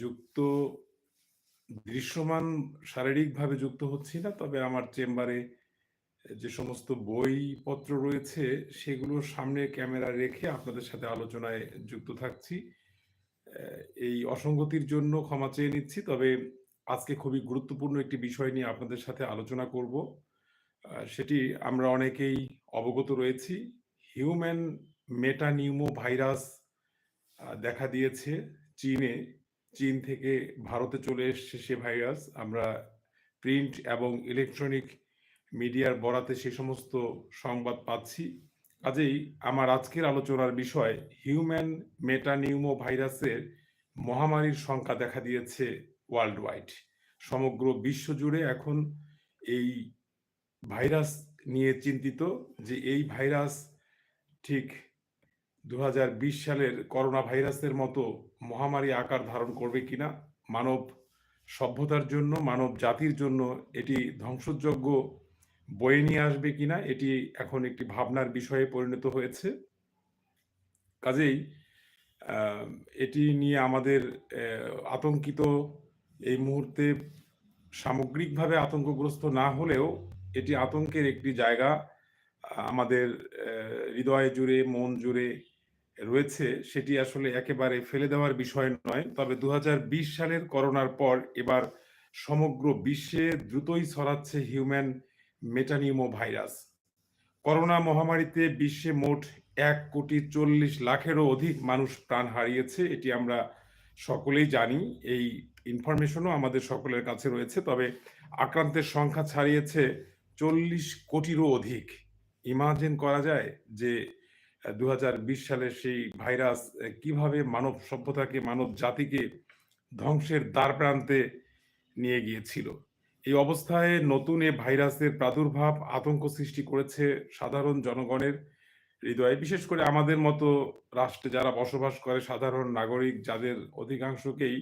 যুক্ত, দৃশ্যমান, শারীরিকভাবে যুক্ত হচ্ছি না। তবে আমার চেম্বারে যে সমস্ত বইপত্র রয়েছে সেগুলো সামনে ক্যামেরা রেখে আপনাদের সাথে আলোচনায় যুক্ত থাকছি। এই অসঙ্গতির জন্য ক্ষমা চেয়ে নিচ্ছি। তবে আজকে খুবই গুরুত্বপূর্ণ একটি বিষয় নিয়ে আপনাদের সাথে আলোচনা করব। সেটি আমরা অনেকেই অবগত রয়েছি। হিউম্যান মেটানিউমো ভাইরাস দেখা দিয়েছে চীনে। চীন থেকে ভারতে চলে এসছে সে ভাইরাস। আমরা প্রিন্ট এবং ইলেকট্রনিক মিডিয়ার বরাতে সে সমস্ত সংবাদ পাচ্ছি। কাজেই আমার আজকের আলোচনার বিষয়, হিউম্যান মেটানিউমো ভাইরাসের মহামারীর সংখ্যা দেখা দিয়েছে ওয়ার্ল্ড ওয়াইড। সমগ্র বিশ্বজুড়ে এখন এই ভাইরাস নিয়ে চিন্তিত যে এই ভাইরাস ঠিক ২০২০ সালের করোনা ভাইরাসের মতো মহামারী আকার ধারণ করবে কিনা? মানব সভ্যতার জন্য, মানব জাতির জন্য এটি ধ্বংসযোগ্য বয়ে নিয়ে আসবে কিনা? এটি এখন একটি ভাবনার বিষয়ে পরিণত হয়েছে। কাজেই এটি নিয়ে আমাদের আতঙ্কিত এই মুহূর্তে সামগ্রিকভাবে আতঙ্কগ্রস্ত না হলেও এটি আতঙ্কের একটি জায়গা আমাদের হৃদয় জুড়ে, মন জুড়ে রয়েছে। সেটি আসলে একেবারে ফেলে দেওয়ার বিষয় নয়। তবে ২০২০ সালের করোনার পর এবার সমগ্র বিশ্বে দ্রুতই ছড়াচ্ছে হিউম্যান মেটানিউমো ভাইরাস। করোনা মহামারীতে বিশ্বে মোট ১,৪০,০০,০০০ অধিক মানুষ প্রাণ হারিয়েছে। এটি আমরা সকলেই জানি। এই ইনফরমেশনও আমাদের সকলের কাছে রয়েছে। তবে আক্রান্তের সংখ্যা ছাড়িয়েছে ৪০ কোটিরও অধিক। ইমাজিন করা যায় যে ২০২০ সালের সেই ভাইরাস কীভাবে মানব সভ্যতাকে, মানব জাতিকে ধ্বংসের দ্বারপ্রান্তে নিয়ে গিয়েছিল। এই অবস্থায় নতুন এ ভাইরাসের প্রাদুর্ভাব আতঙ্ক সৃষ্টি করেছে সাধারণ জনগণের হৃদয়ে। বিশেষ করে আমাদের মতো রাষ্ট্রে যারা বসবাস করে সাধারণ নাগরিক যাদের অধিকাংশকেই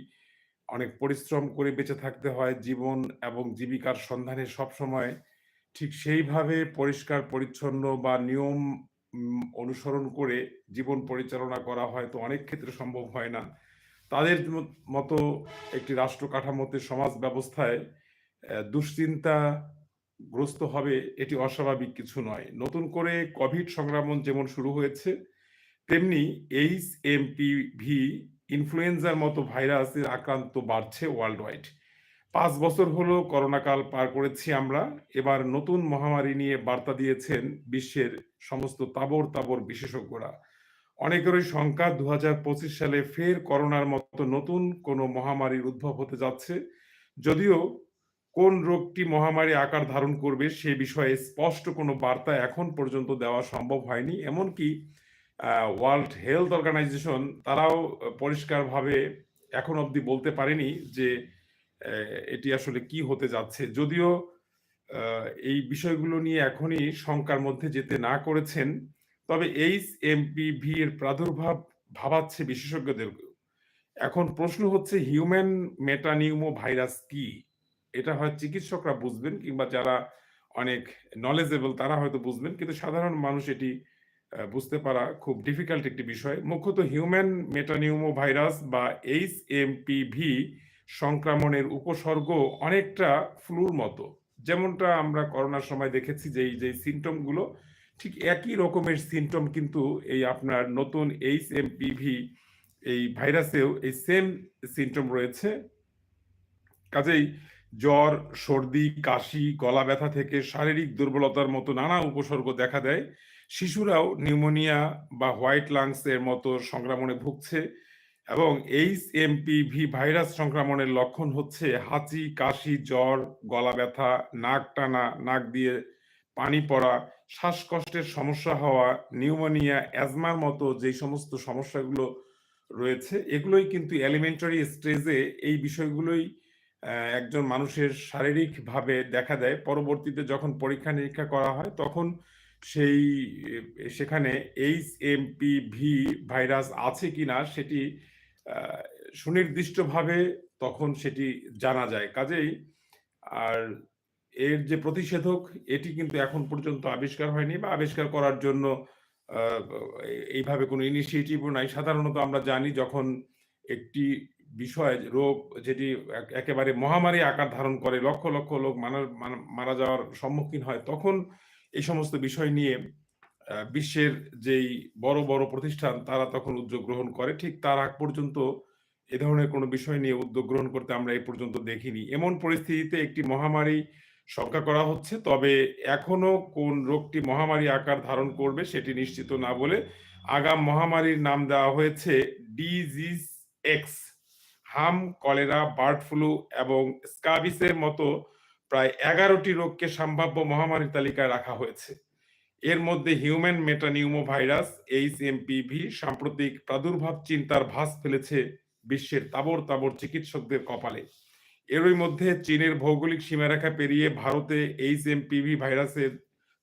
অনেক পরিশ্রম করে বেঁচে থাকতে হয় জীবন এবং জীবিকার সন্ধানে সবসময় ঠিক সেইভাবে পরিষ্কার পরিচ্ছন্ন বা নিয়ম অনুসরণ করে জীবন পরিচালনা করা হয়তো অনেক ক্ষেত্রে সম্ভব হয় না। তাদের মতো একটি রাষ্ট্র কাঠামোতে সমাজ ব্যবস্থায় দুশ্চিন্তা গ্রস্ত হবে এটি অস্বাভাবিক কিছু নয়। নতুন করে কোভিড সংক্রমণ যেমন শুরু হয়েছে, তেমনি HMPV ইনফ্লুয়েঞ্জার মতো ভাইরাসের আক্রান্ত বাড়ছে ওয়ার্ল্ড ওয়াইড। ৫ বছর হলো করোনা কাল পার করেছি আমরা। এবার নতুন মহামারী নিয়ে বার্তা দিয়েছেন বিশ্বের সমস্ত তাবর তাবড় বিশেষজ্ঞরা। অনেকেরই শঙ্কা ২০২৫ সালে ফের করোনার মতো নতুন কোনো মহামারীর উদ্ভব হতে যাচ্ছে। যদিও কোন রোগটি মহামারী আকার ধারণ করবে সে বিষয়ে স্পষ্ট কোনো বার্তা এখন পর্যন্ত দেওয়া সম্ভব হয়নি। এমনকি ওয়ার্ল্ড হেলথ অর্গানাইজেশন তারাও পরিষ্কারভাবে এখন অবধি বলতে পারেনি যে এটি আসলে কি হতে যাচ্ছে। যদিও এই বিষয়গুলো নিয়ে এখনই শঙ্কার মধ্যে যেতে না করেছেন। তবে HMPV এর প্রাদুর্ভাব ভাবাচ্ছে বিশেষজ্ঞদেরকেও। এখন প্রশ্ন হচ্ছে, হিউম্যান মেটানিউমো ভাইরাস কি? এটা হয় চিকিৎসকরা বুঝবেন, কিংবা যারা অনেক knowledgeable তারা হয়তো বুঝবেন। কিন্তু সাধারণ মানুষ এটি বুঝতে পারা খুব ডিফিকাল্ট একটি বিষয়। মুখ্যত হিউম্যান মেটানিউমো ভাইরাস বা HMPV সংক্রমণের উপসর্গ অনেকটা ফ্লুর মতো। যেমনটা আমরা করোনার সময় দেখেছি যেই, যেই সিম্পটমগুলো ঠিক একই রকমের সিম্পটম কিন্তু এই আপনার নতুন এইচ এম পিভি এই ভাইরাসেও এই সেম সিম্পটম রয়েছে। কাজেই জ্বর, সর্দি, কাশি, গলা ব্যথা থেকে শারীরিক দুর্বলতার মতো নানা উপসর্গ দেখা দেয়। শিশুরাও নিউমোনিয়া বা হোয়াইট লাংস এর মতো সংক্রমণে ভুগছে এবং HMPV ভাইরাস সংক্রমণের লক্ষণ হচ্ছে হাঁচি, কাশি, জ্বর, গলা ব্যথা, নাক টানা, নাক দিয়ে পানি পড়া, শ্বাসকষ্টের সমস্যা হওয়া, নিউমোনিয়া, অ্যাজমার মতো যেই সমস্ত সমস্যাগুলো রয়েছে এগুলোই কিন্তু এলিমেন্টারি স্টেজে এই বিষয়গুলোই একজন মানুষের শারীরিকভাবে দেখা দেয়। পরবর্তীতে যখন পরীক্ষা-নিরীক্ষা করা হয় তখন সেই সেখানে HMPV ভাইরাস আছে কিনা সেটি আ সুনির্দিষ্টভাবে তখন সেটি জানা যায়। কাজেই আর এর যে প্রতিষেধক, এটি কিন্তু এখন পর্যন্ত আবিষ্কার হয়নি বা আবিষ্কার করার জন্য এইভাবে কোনো ইনিশিয়েটিভ ও নাই। সাধারণত আমরা জানি যখন একটি বিষয়, রোগ যেটি একেবারে মহামারী আকার ধারণ করে, লক্ষ লক্ষ লোক মানা- মারা যাওয়ার সম্মুখীন হয়, তখন এই সমস্ত বিষয় নিয়ে বিশ্বের যেই বড় বড় প্রতিষ্ঠান, তারা তখন উদ্যোগ গ্রহণ করে। ঠিক তার আগ পর্যন্ত এ ধরনের কোনো বিষয় নিয়ে উদ্যোগ গ্রহণ করতে আমরা এই পর্যন্ত দেখিনি। এমন পরিস্থিতিতে একটি মহামারী শঙ্কা করা হচ্ছে, তবে এখনও কোন রোগটি মহামারী আকার ধারণ করবে সেটি নিশ্চিত না বলে আগাম মহামারীর নাম দেওয়া হয়েছে ডিজিজ এক্স হাম, কলেরা, বার্ড ফ্লু এবং স্কাবিসের মতো প্রায় এগারোটি রোগকে সম্ভাব্য মহামারীর তালিকায় রাখা হয়েছে। এর মধ্যে human metapneumovirus H M P V সাম্প্রতিক প্রাদুর্ভাব চিন্তার ভাস ফেলেছে বিশ্বের তাবর তাবর চিকিৎসকদের কপালে। এরই মধ্যে চীনের ভৌগোলিক সীমারেখা পেরিয়ে ভারতে এইচ এমপিভি ভাইরাসের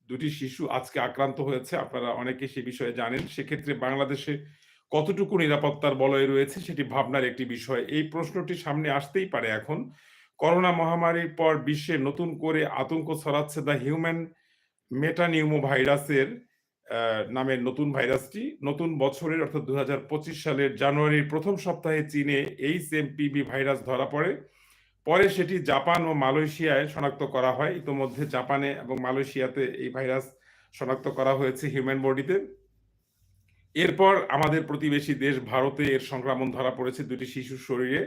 দুটি শিশু আজকে আক্রান্ত হয়েছে। আপনারা অনেকে সে বিষয়ে জানেন। সেক্ষেত্রে বাংলাদেশে কতটুকু নিরাপত্তার বলয় রয়েছে সেটি ভাবনার একটি বিষয়। এই প্রশ্নটি সামনে আসতেই পারে এখন। করোনা মহামারীর পর বিশ্বে নতুন করে আতঙ্ক ছড়াচ্ছে দ্য হিউম্যান মেটানিউমো ভাইরাসের নামের নতুন ভাইরাসটি নতুন বছরের অর্থাৎ দু হাজার পঁচিশ সালের জানুয়ারির প্রথম সপ্তাহে চীনে এইচ এমপিভি ভাইরাস ধরা পড়ে। পরে সেটি জাপান ও মালয়েশিয়ায় শনাক্ত করা হয়। ইতোমধ্যে জাপানে এবং মালয়েশিয়াতে এই ভাইরাস শনাক্ত করা হয়েছে হিউম্যান বডিতে। এরপর আমাদের প্রতিবেশী দেশ ভারতে এর সংক্রমণ ধরা পড়েছে দুটি শিশুর শরীরে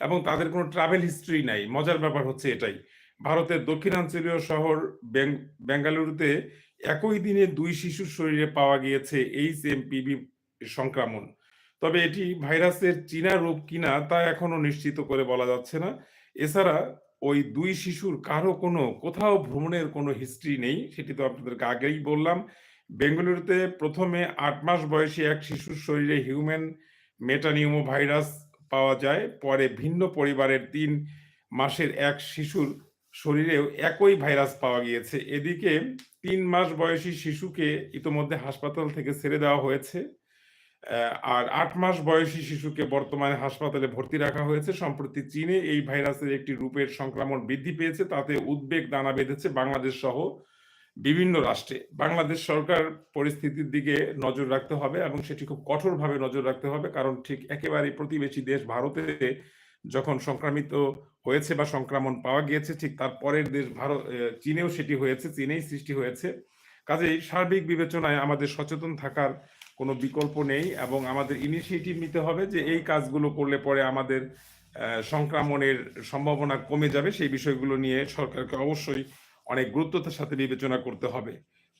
এবং তাদের কোনো ট্রাভেল হিস্ট্রি নাই। মজার ব্যাপার হচ্ছে এটাই। ভারতের দক্ষিণাঞ্চলীয় শহর বেঙ্গালুরুতে একই দিনে দুই শিশুর শরীরে পাওয়া গিয়েছে এইচ এমপিভি সংক্রমণ। তবে এটি ভাইরাসের চীনা রূপ কিনা তা এখনও নিশ্চিত করে বলা যাচ্ছে না। এছাড়া ওই দুই শিশুর কারও কোনো, কোথাও ভ্রমণের কোনো হিস্ট্রি নেই, সেটি তো আপনাদেরকে আগেই বললাম। বেঙ্গালুরুতে প্রথমে আট মাস বয়সী এক শিশুর শরীরে হিউম্যান মেটানিউমো ভাইরাস পাওয়া যায়, পরে ভিন্ন পরিবারের তিন মাসের এক শিশুর শরীরেও একই ভাইরাস পাওয়া গিয়েছে। এদিকে তিন মাস বয়সী শিশুকে ইতোমধ্যে হাসপাতাল থেকে ছেড়ে দেওয়া হয়েছে। আর আট মাস বয়সী শিশুকে বর্তমানে হাসপাতালে ভর্তি রাখা হয়েছে। সম্প্রতি চীনে এই ভাইরাসের একটি রূপের সংক্রমণ বৃদ্ধি পেয়েছে। তাতে উদ্বেগ, দানা বেঁধেছে বাংলাদেশ সহ বিভিন্ন রাষ্ট্রে। বাংলাদেশ সরকার পরিস্থিতির দিকে নজর রাখতে হবে এবং সেটি খুব কঠোরভাবে নজর রাখতে হবে। কারণ ঠিক একেবারে প্রতিবেশী দেশ ভারতে যখন সংক্রামিত হয়েছে বা সংক্রমণ পাওয়া গিয়েছে, ঠিক তার পরের দেশ ভারত চীনেও সেটি হয়েছে, চীনেই সৃষ্টি হয়েছে। কাজেই সার্বিক বিবেচনায় আমাদের সচেতন থাকার কোনো বিকল্প নেই এবং আমাদের ইনিশিয়েটিভ নিতে হবে যে এই কাজগুলো করলে পরে আমাদের সংক্রমণের সম্ভাবনা কমে যাবে। সেই বিষয়গুলো নিয়ে সরকারকে অবশ্যই অনেক গুরুত্বতার সাথে বিবেচনা করতে হবে।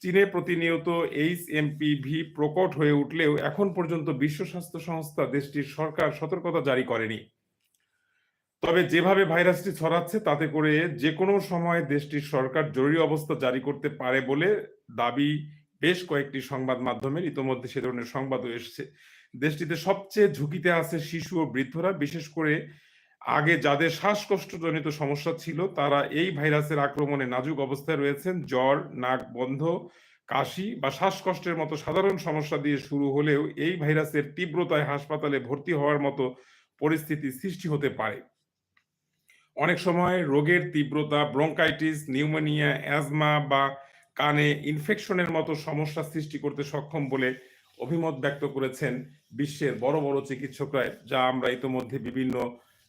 চীনে প্রতিনিয়ত এইচ এমপিভি প্রকট হয়ে উঠলেও এখন পর্যন্ত বিশ্ব স্বাস্থ্য সংস্থা দেশটির সরকার সতর্কতা জারি করেনি। তবে যেভাবে ভাইরাসটি ছড়াচ্ছে, তাতে করে যে কোনো সময় দেশটির সরকার জরুরি অবস্থা জারি করতে পারে বলে দাবি বেশ কয়েকটি সংবাদ মাধ্যমের। ইতোমধ্যে সে ধরনের সংবাদও এসেছে। দেশটিতে সবচেয়ে ঝুঁকিতে আছে শিশু ও বৃদ্ধরা, বিশেষ করে আগে যাদের শ্বাসকষ্টজনিত সমস্যা ছিল, তারা এই ভাইরাসের আক্রমণে নাজুক অবস্থায় রয়েছেন। জ্বর, নাক বন্ধ, কাশি বা শ্বাসকষ্টের মতো সাধারণ সমস্যা দিয়ে শুরু হলেও এই ভাইরাসের তীব্রতায় হাসপাতালে ভর্তি হওয়ার মতো পরিস্থিতি সৃষ্টি হতে পারে। অনেক সময় রোগের তীব্রতা, ব্রঙ্কাইটিস, নিউমোনিয়া, অ্যাজমা বা কানে ইনফেকশনের মতো সমস্যা সৃষ্টি করতে সক্ষম বলে অভিমত ব্যক্ত করেছেন বিশ্বের বড় বড় চিকিৎসকরা যা আমরা ইতোমধ্যে বিভিন্ন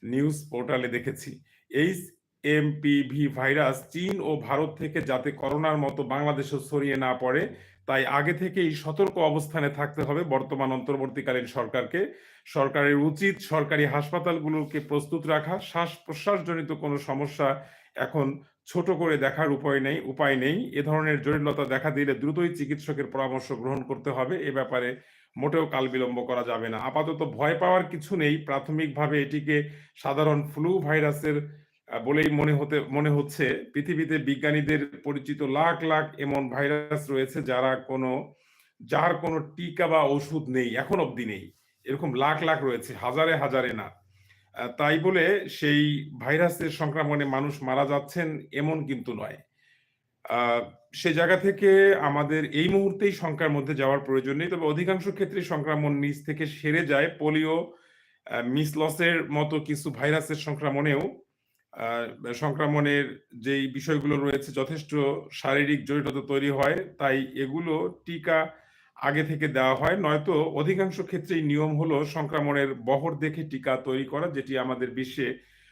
নিউজ পোর্টালে দেখেছি। এইচ এমপিভি ভাইরাস চীন ও ভারত থেকে যাতে করোনার মতো বাংলাদেশে ছড়িয়ে না পড়ে তাই আগে থেকেই সতর্ক অবস্থানে থাকতে হবে বর্তমান অন্তর্বর্তীকালীন সরকারকে। সরকারের উচিত সরকারি হাসপাতালগুলোকে প্রস্তুত রাখা। শ্বাস প্রশ্বাসজনিত কোনো সমস্যা এখন ছোট করে দেখার উপায় নেই উপায় নেই। এ ধরনের জটিলতা দেখা দিলে দ্রুতই চিকিৎসকের পরামর্শ গ্রহণ করতে হবে। এ ব্যাপারে মোটেও কাল বিলম্ব করা যাবে না। আপাতত ভয় পাওয়ার কিছু নেই। প্রাথমিকভাবে এটিকে সাধারণ ফ্লু ভাইরাসের বলেই মনে হতে, মনে হচ্ছে, পৃথিবীতে বিজ্ঞানীদের পরিচিত লাখ লাখ এমন ভাইরাস রয়েছে যারা কোনো, যার কোনো টিকা বা ওষুধ নেই, এখন অবধি নেই। এরকম লাখ লাখ রয়েছে, হাজারে হাজারে না। তাই বলে সেই ভাইরাসের সংক্রমণে মানুষ মারা যাচ্ছেন এমন কিন্তু নয়। সে জায়গা থেকে আমাদের এই মুহূর্তেই শঙ্কার মধ্যে যাওয়ার প্রয়োজন নেই। তবে অধিকাংশ ক্ষেত্রে সংক্রমণ নিজ থেকে সেরে যায়। পোলিও মিসলসের মতো কিছু ভাইরাসের সংক্রমণেও সংক্রমণের যেই বিষয়গুলো রয়েছে, যথেষ্ট শারীরিক জটিলতা তৈরি হয়, তাই এগুলো টিকা আগে থেকে দেওয়া হয়। নয়তো অধিকাংশ ক্ষেত্রেই নিয়ম হলো সংক্রমণের বহর দেখে টিকা তৈরি করা, যেটি আমাদের বিশ্বে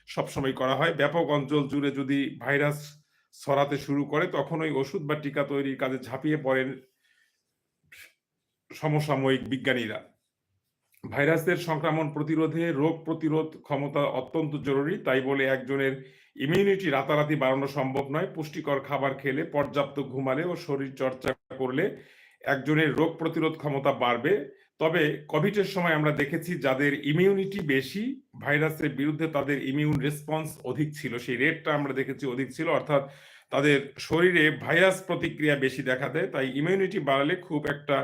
সবসময় করা হয়। ব্যাপক অঞ্চল জুড়ে যদি ভাইরাস ছড়াতে শুরু করে, তখন ওই ওষুধ বা টিকা তৈরির কাজে ঝাঁপিয়ে পড়েন সমসাময়িক বিজ্ঞানীরা। ভাইরাসের সংক্রমণ প্রতিরোধে রোগ প্রতিরোধ ক্ষমতা অত্যন্ত জরুরি, তাই বলে একজনের ইমিউনিটি রাতারাতি বাড়ানো সম্ভব নয়। পুষ্টিকর খাবার খেলে, পর্যাপ্ত ঘুমালে ও শরীর চর্চা করলে একজনের রোগ প্রতিরোধ ক্ষমতা বাড়বে। তবে কোভিডের সময় আমরা দেখেছি যাদের ইমিউনিটি বেশি, ভাইরাসের বিরুদ্ধে তাদের ইমিউন রেসপন্স অধিক ছিল, সেই রেটটা আমরা দেখেছি অধিক ছিল, অর্থাৎ তাদের শরীরে ভাইরাস প্রতিক্রিয়া বেশি দেখা দেয়, তাই ইমিউনিটি বাড়ালে খুব একটা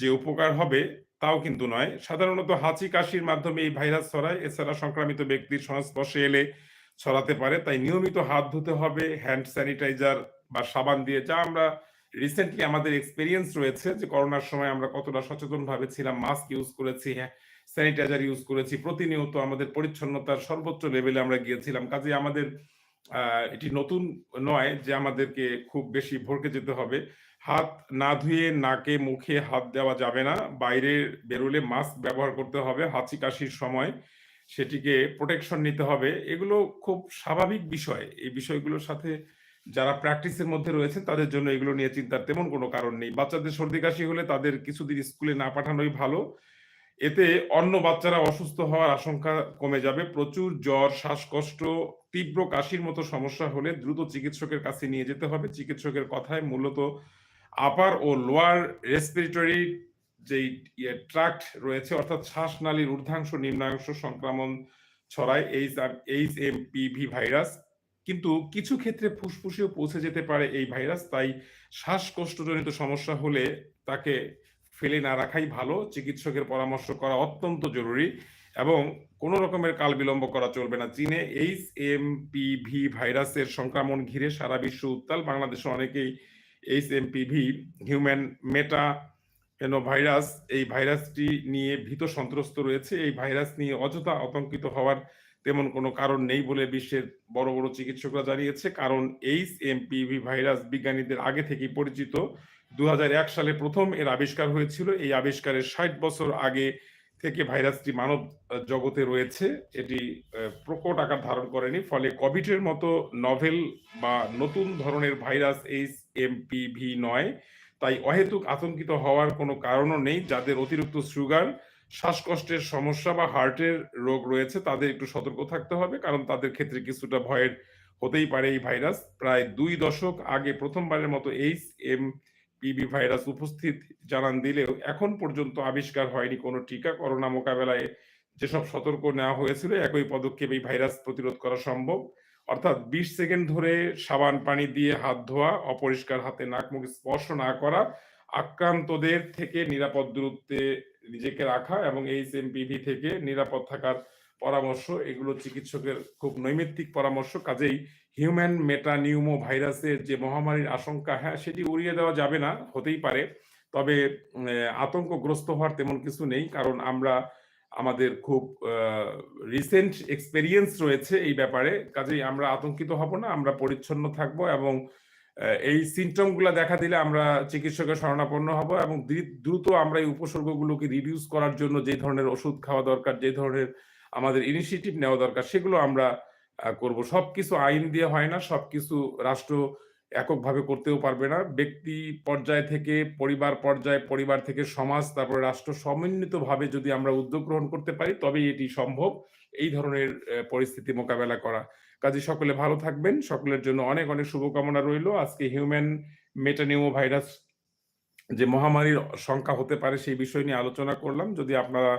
যে উপকার হবে তাও কিন্তু নয়। সাধারণত হাঁচি কাশির মাধ্যমে এই ভাইরাস ছড়ায়। এছাড়া সংক্রামিত ব্যক্তির সংস্পর্শে এলে ছড়াতে পারে। তাই নিয়মিত হাত ধুতে হবে, হ্যান্ড স্যানিটাইজার বা সাবান দিয়ে। যা আমরা রিসেন্টলি আমাদের এক্সপিরিয়েন্স রয়েছে যে করোনার সময় আমরা কতটা সচেতন ভাবে ছিলাম মাস্ক ইউজ করেছি হ্যাঁ স্যানিটাইজার ইউজ করেছি। প্রতিনিয়ত আমাদের পরিচ্ছন্নতার সর্বোচ্চ লেভেলে আমরা গিয়েছিলাম। কাজে আমাদের এটি নতুন নয় যে আমাদেরকে খুব বেশি ভরকে যেতে হবে। হাত না ধুয়ে নাকে, মুখে হাত দেওয়া যাবে না। বাইরে বেরোলে মাস্ক ব্যবহার করতে হবে। হাঁচি কাশির সময় সেটিকে প্রোটেকশন নিতে হবে। এগুলো খুব স্বাভাবিক বিষয়। এই বিষয়গুলোর সাথে যারা প্র্যাকটিসের মধ্যে রয়েছেন, তাদের জন্য এগুলো নিয়ে চিন্তার তেমন কোনো কারণ নেই। বাচ্চাদের সর্দি কাশি হলে তাদের কিছুদিন স্কুলে না পাঠানোই ভালো। এতে অন্য বাচ্চারা অসুস্থ হওয়ার আশঙ্কা কমে যাবে। প্রচুর জ্বর, শ্বাসকষ্ট, তীব্র কাশির মতো সমস্যা হলে দ্রুত চিকিৎসকের কাছে নিয়ে যেতে হবে। চিকিৎসকের কথায় মূলত আপার ও লোয়ার রেসপিরেটরি যেই ট্রাক্ট রয়েছে, অর্থাৎ শ্বাসনালীর ঊর্ধ্বাংশ নিম্নাংশ সংক্রমণ ছড়ায় H H M P V virus কিন্তু কিছু ক্ষেত্রে ফুসফুসেও পৌঁছে যেতে পারে এই ভাইরাস তাই শ্বাসকষ্টজনিত সমস্যা হলে তাকে ফেলে না রাখাই ভালো। চিকিৎসকের পরামর্শ করা অত্যন্ত জরুরি এবং কোন রকমের কাল বিলম্ব করা চলবে না। চীনে এইচ এম পিভি ভাইরাসের সংক্রমণ ঘিরে সারা বিশ্ব উত্তাল। বাংলাদেশে অনেকেই H M P V human meta virus এই ভাইরাসটি নিয়ে ভীত সন্ত্রস্ত রয়েছে। এই ভাইরাস নিয়ে অযথা আতঙ্কিত হওয়ার তেমন কোনো কারণ নেই বলে বিশ্বের বড় বড় চিকিৎসকরা জানিয়েছে। কারণ এইচ এম পিভি ভাইরাস বিজ্ঞানীদের আগে থেকেই পরিচিত। দু হাজার এক সালে প্রথম এর আবিষ্কার হয়েছিল। এই আবিষ্কারের ষাট বছর আগে থেকে ভাইরাসটি মানব জগতে রয়েছে। এটি প্রকট আকার ধারণ করেনি। ফলে কোভিডের মতো নভেল বা নতুন ধরনের ভাইরাস এইচ এম পিভি নয়। তাই অহেতুক আতঙ্কিত হওয়ার কোনো কারণও নেই। যাদের অতিরিক্ত সুগার, শ্বাসকষ্টের সমস্যা বা হার্টের রোগ রয়েছে, তাদের একটু সতর্ক থাকতে হবে। কারণ তাদের ক্ষেত্রে কিছুটা ভয়ের হতেই পারে এই ভাইরাস। প্রায় দুই দশক আগে প্রথমবারের মতো এইচ এম পিবি ভাইরাস উপস্থিত জানান দিলেও এখন পর্যন্ত আবিষ্কার হয়নি কোনো টিকা করোনা মোকাবেলায়। যেসব সতর্ক নেওয়া হয়েছিল, একই পদক্ষেপ এই ভাইরাস প্রতিরোধ করা সম্ভব। অর্থাৎ বিশ সেকেন্ড ধরে সাবান পানি দিয়ে হাত ধোয়া, অপরিষ্কার হাতে নাক মুখ স্পর্শ না করা, আক্রান্তদের থেকে নিরাপদ দূরত্বে নিজেকে রাখা এবং এইচ এমপিভি থেকে নিরাপদ থাকার পরামর্শ, এগুলো চিকিৎসকের খুব নৈমিত্তিক পরামর্শ। কাজেই হিউম্যান মেটানিউমো ভাইরাসের যে মহামারীর আশঙ্কা হ্যাঁ সেটি উড়িয়ে দেওয়া যাবে না, হতেই পারে। তবে আতঙ্কগ্রস্ত হওয়ার তেমন কিছু নেই, কারণ আমরা আমাদের খুব রিসেন্ট এক্সপেরিয়েন্স রয়েছে এই ব্যাপারে। কাজেই আমরা আতঙ্কিত হব না, আমরা পরিচ্ছন্ন থাকব এবং এই সিমটমগুলা দেখা দিলে আমরা চিকিৎসকের শরণাপন্ন হব এবং দ্রুত আমরা এই উপসর্গগুলোকে রিডিউস করার জন্য যে ধরনের ওষুধ খাওয়া দরকার, যে ধরনের আমাদের ইনিশিয়েটিভ নেওয়া দরকার, সেগুলো আমরা করব। সবকিছু আইন দিয়ে হয় না, সবকিছু রাষ্ট্র এককভাবে করতেও পারবে না। ব্যক্তি পর্যায় থেকে, পরিবার পর্যায়ে, পরিবার থেকে সমাজ, তারপরে রাষ্ট্র সমন্বিতভাবে যদি আমরা উদ্যোগ গ্রহণ করতে পারি, তবেই এটি সম্ভব এই ধরনের পরিস্থিতি মোকাবেলা করা। কাজে সকলে ভালো থাকবেন। সকলের জন্য অনেক অনেক শুভকামনা রইল। আজকে হিউম্যান মেটানিউমো ভাইরাস যে মহামারীর সংখ্যা হতে পারে সেই বিষয় নিয়ে আলোচনা করলাম। যদি আপনারা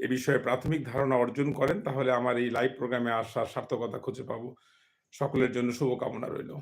এ বিষয়ে প্রাথমিক ধারণা অর্জন করেন, তাহলে আমার এই লাইভ প্রোগ্রামে আসার সার্থকতা খুঁজে পাবো। সকলের জন্য শুভকামনা রইল।